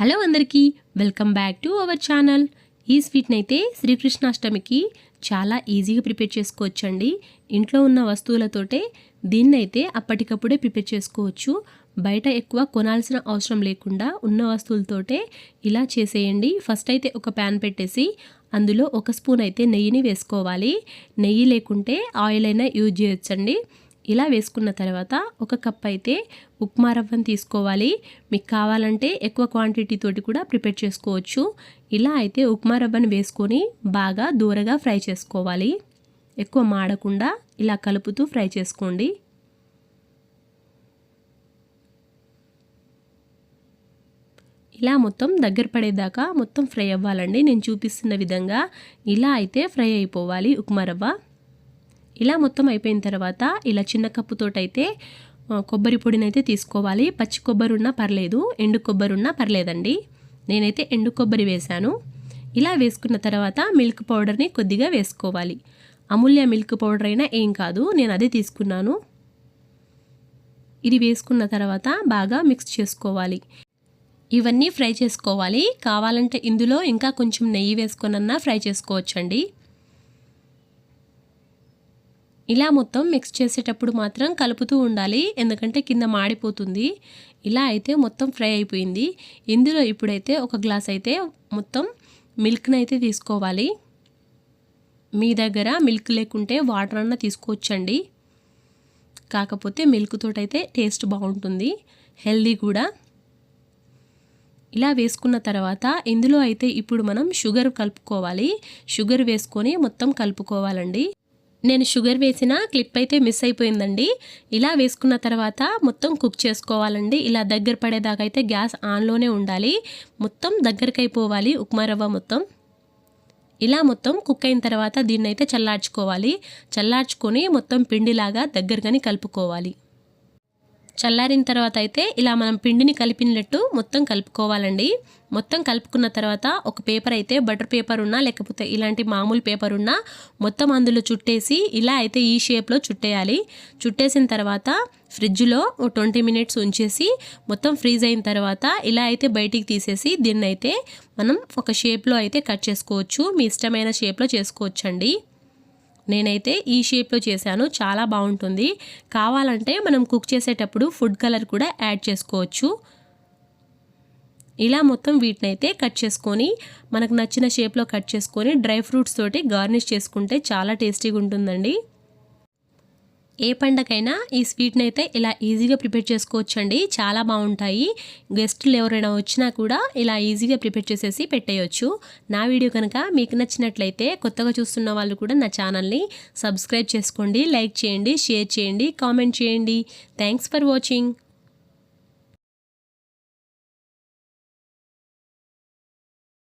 Hello అందరికీ welcome back to our channel. ఈ స్వీట్ని అయితే శ్రీకృష్ణాష్టమికి చాలా ఈజీగా ప్రిపేర్ చేసుకోవచ్చండి. ఇంట్లో ఉన్న వస్తువులతోటే దీన్ని అయితే అప్పటికప్పుడే ప్రిపేర్ చేసుకోవచ్చు. బయట ఎక్కువ కొనాల్సిన అవసరం లేకుండా ఉన్న వస్తువులతోటే ఇలా చేసేయండి. ఫస్ట్ అయితే ఒక ప్యాన్ పెట్టేసి అందులో ఒక స్పూన్ అయితే నెయ్యిని వేసుకోవాలి. నెయ్యి లేకుంటే ఆయిల్ అయినా యూజ్ చేయొచ్చండి. ఇలా వేసుకున్న తర్వాత ఒక కప్ అయితే ఉప్మా రవ్వను తీసుకోవాలి. మీకు కావాలంటే ఎక్కువ క్వాంటిటీ తోటి కూడా ప్రిపేర్ చేసుకోవచ్చు. ఇలా అయితే ఉప్మా రవ్వను వేసుకొని బాగా దూరగా ఫ్రై చేసుకోవాలి. ఎక్కువ మాడకుండా ఇలా కలుపుతూ ఫ్రై చేసుకోండి. ఇలా మొత్తం దగ్గర పడేదాకా మొత్తం ఫ్రై అవ్వాలండి. నేను చూపిస్తున్న విధంగా ఇలా అయితే ఫ్రై అయిపోవాలి ఉప్మా రవ్వ. ఇలా మొత్తం అయిపోయిన తర్వాత ఇలా చిన్న కప్పుతోటైతే కొబ్బరి పొడిని అయితే తీసుకోవాలి. పచ్చి కొబ్బరి ఉన్నా పర్లేదు ఎండు కొబ్బరి ఉన్నా పర్లేదండి. నేనైతే ఎండు కొబ్బరి వేశాను. ఇలా వేసుకున్న తర్వాత మిల్క్ పౌడర్ని కొద్దిగా వేసుకోవాలి. అమూల్య మిల్క్ పౌడర్ అయినా ఏం కాదు నేను అదే తీసుకున్నాను. ఇది వేసుకున్న తర్వాత బాగా మిక్స్ చేసుకోవాలి. ఇవన్నీ ఫ్రై చేసుకోవాలి. కావాలంటే ఇందులో ఇంకా కొంచెం నెయ్యి వేసుకొనన్నా ఫ్రై చేసుకోవచ్చండి. ఇలా మొత్తం మిక్స్ చేసేటప్పుడు మాత్రం కలుపుతూ ఉండాలి. ఎందుకంటే కింద మాడిపోతుంది. ఇలా అయితే మొత్తం ఫ్రై అయిపోయింది. ఇందులో ఇప్పుడైతే ఒక గ్లాస్ అయితే మొత్తం మిల్క్ని అయితే తీసుకోవాలి. మీ దగ్గర మిల్క్ లేకుంటే వాటర్ అన్న తీసుకోవచ్చండి. కాకపోతే మిల్క్ తోటైతే టేస్ట్ బాగుంటుంది. హెల్దీ కూడా. ఇలా వేసుకున్న తర్వాత ఇందులో అయితే ఇప్పుడు మనం షుగర్ కలుపుకోవాలి. షుగర్ వేసుకొని మొత్తం కలుపుకోవాలండి. నేను షుగర్ వేసిన క్లిప్ అయితే మిస్ అయిపోయిందండి. ఇలా వేసుకున్న తర్వాత మొత్తం కుక్ చేసుకోవాలండి. ఇలా దగ్గర పడేదాకా అయితే గ్యాస్ ఆన్లోనే ఉండాలి. మొత్తం దగ్గరకైపోవాలి ఉప్మా రవ్వ మొత్తం. ఇలా మొత్తం కుక్ అయిన తర్వాత దీన్ని అయితే చల్లార్చుకోవాలి. చల్లార్చుకొని మొత్తం పిండిలాగా దగ్గరగాని కలుపుకోవాలి. చల్లారిన తర్వాత అయితే ఇలా మనం పిండిని కలిపినట్టు మొత్తం కలుపుకోవాలండి. మొత్తం కలుపుకున్న తర్వాత ఒక పేపర్ అయితే బటర్ పేపర్ ఉన్నా లేకపోతే ఇలాంటి మామూలు పేపర్ ఉన్నా మొత్తం అందులో చుట్టేసి ఇలా అయితే ఈ షేప్లో చుట్టేయాలి. చుట్టేసిన తర్వాత ఫ్రిడ్జ్లో ట్వంటీ మినిట్స్ ఉంచేసి మొత్తం ఫ్రీజ్ అయిన తర్వాత ఇలా అయితే బయటికి తీసేసి దీన్ని అయితే మనం ఒక షేప్లో అయితే కట్ చేసుకోవచ్చు. మీ ఇష్టమైన షేప్లో చేసుకోవచ్చండి. నేనైతే ఈ షేప్లో చేశాను. చాలా బాగుంటుంది. కావాలంటే మనం కుక్ చేసేటప్పుడు ఫుడ్ కలర్ కూడా యాడ్ చేసుకోవచ్చు. ఇలా మొత్తం వీటిని అయితే కట్ చేసుకొని మనకు నచ్చిన షేప్లో కట్ చేసుకొని డ్రై ఫ్రూట్స్ తోటి గార్నిష్ చేసుకుంటే చాలా టేస్టీగా ఉంటుందండి. ఏ పండగైనా ఈ స్వీట్ని అయితే ఇలా ఈజీగా ప్రిపేర్ చేసుకోవచ్చండి. చాలా బాగుంటాయి. గెస్టులు ఎవరైనా వచ్చినా కూడా ఇలా ఈజీగా ప్రిపేర్ చేసేసి పెట్టేయచ్చు. నా వీడియో కనుక మీకు నచ్చినట్లయితే కొత్తగా చూస్తున్న వాళ్ళు కూడా నా ఛానల్ని సబ్స్క్రైబ్ చేసుకోండి లైక్ చేయండి షేర్ చేయండి కామెంట్ చేయండి. Thanks for watching.